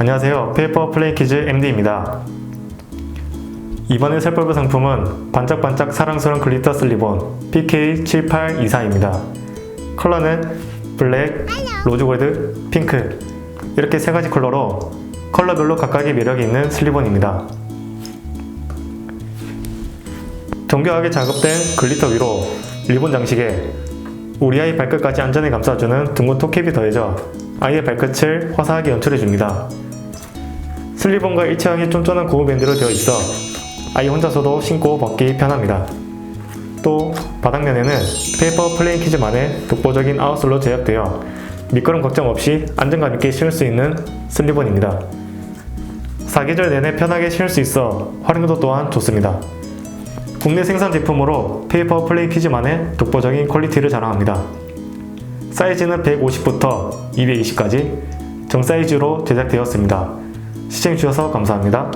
안녕하세요. 페이퍼 플레이 키즈 MD입니다. 이번에 살펴볼 상품은 반짝반짝 사랑스러운 글리터 슬리본 PK7824입니다. 컬러는 블랙, 로즈골드, 핑크 이렇게 세 가지 컬러로 컬러별로 각각의 매력이 있는 슬리본입니다. 정교하게 작업된 글리터 위로 리본 장식에 우리 아이 발끝까지 안전히 감싸주는 둥근 토캡이 더해져 아이의 발끝을 화사하게 연출해줍니다. 슬리본과 일체형이 쫀쫀한 고무 밴드로 되어 있어 아이 혼자서도 신고 벗기 편합니다. 또 바닥면에는 페이퍼 플레인 키즈만의 독보적인 아웃솔로 제작되어 미끄럼 걱정 없이 안정감 있게 신을 수 있는 슬리본입니다. 사계절 내내 편하게 신을 수 있어 활용도 또한 좋습니다. 국내 생산 제품으로 페이퍼 플레이 키즈만의 독보적인 퀄리티를 자랑합니다. 사이즈는 150부터 220까지 정 사이즈로 제작되었습니다. 시청해주셔서 감사합니다.